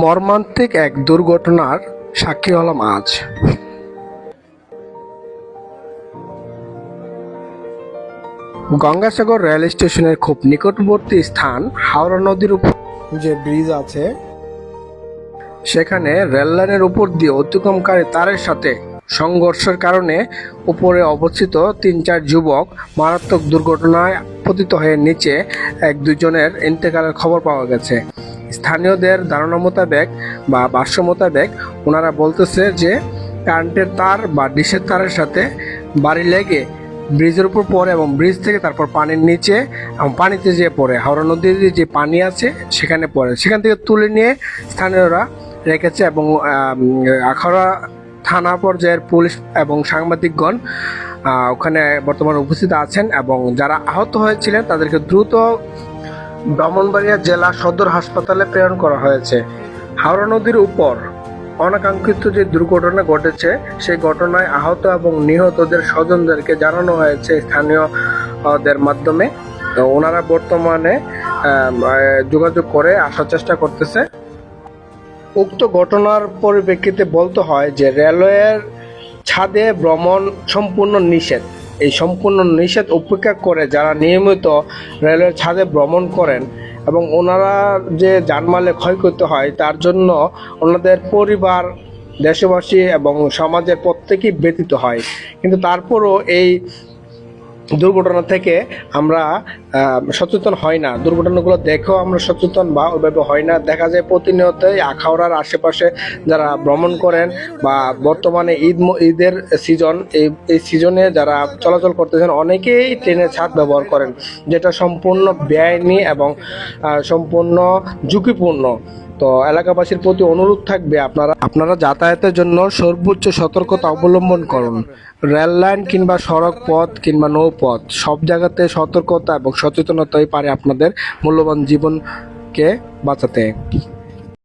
মর্মান্তিক এক দুর্ঘটনার সাক্ষী হলাম আজ। গঙ্গাসাগর রেল স্টেশনের খুব নিকটবর্তী স্থান হাওড়া নদীর উপর যে ব্রিজ আছে, সেখানে রেল লাইনের উপর দিয়ে অতিক্রমকারী তারের সাথে সংঘর্ষের কারণে উপরে অবস্থিত তিন চার যুবক মারাত্মক দুর্ঘটনায় পতিত হয়ে নিচে এক দুজনের ইন্তেকালের খবর পাওয়া গেছে। স্থানীয়দের ধারণা মোতাবেক বা ভাষ্য মোতাবেক ওনারা বলতেছে যে কারেন্টের তার বা ডিশের তারের সাথে বাড়ি লেগে ব্রিজের উপর পড়ে এবং ব্রিজ থেকে তারপর পানির নিচে এবং পানিতে যেয়ে পড়ে। হাওড়া নদীর যে পানি আছে সেখানে পড়ে। সেখান থেকে তুলে নিয়ে স্থানীয়রা রেখেছে এবং আম, আখাউড়া থানা পর্যায়ের পুলিশ এবং সাংবাদিকগণ ওখানে বর্তমানে উপস্থিত আছেন এবং যারা আহত হয়েছিলেন তাদেরকে দ্রুত ব্রাহ্মণবাড়িয়া জেলা সদর হাসপাতালে প্রেরণ করা হয়েছে। হাওড়া নদীর উপর অনাকাঙ্ক্ষিত যে দুর্ঘটনা ঘটেছে, সেই ঘটনায় আহত এবং নিহতদের স্বজনদেরকে জানানো হয়েছে স্থানীয়দের মাধ্যমে। তো ওনারা বর্তমানে যোগাযোগ করে আসার চেষ্টা করতেছে। উক্ত ঘটনার পরিপ্রেক্ষিতে বলতে হয় যে, রেলওয়ের ছাদে ভ্রমণ সম্পূর্ণ নিষেধ। এই সম্পূর্ণ নিষেধ উপেক্ষা করে যারা নিয়মিত রেলের ছাদে ভ্রমণ করেন এবং ওনারা যে জানমালে ক্ষয়ক্ষতি হয়, তার জন্য ওনাদের পরিবার, দেশবাসী এবং সমাজের প্রত্যেকেই ব্যতীত হয়। কিন্তু তারপরও এই দুর্ঘটনা থেকে আমরা সচেতন হই না। দুর্ঘটনাগুলো দেখেও আমরা সচেতন বা ওইভাবে হয় না। দেখা যায় প্রতিনিয়তই আখাউড়ার আশেপাশে যারা ভ্রমণ করেন বা বর্তমানে ঈদ ঈদের সিজন এই এই সিজনে যারা চলাচল করতেছেন, অনেকেই ট্রেনের ছাদ ব্যবহার করেন, যেটা সম্পূর্ণ বেআইনি এবং সম্পূর্ণ ঝুঁকিপূর্ণ। তো এলাকাবাসীর প্রতি অনুরোধ থাকবে আপনারা আপনারা যাতায়াতের জন্য সর্বোচ্চ সতর্কতা অবলম্বন করুন। রেল লাইন কিংবা সড়ক পথ কিংবা নৌপথ, সব জায়গাতে সতর্কতা এবং সচেতনতাই পারে আপনাদের মূল্যবান জীবনকে বাঁচাতে।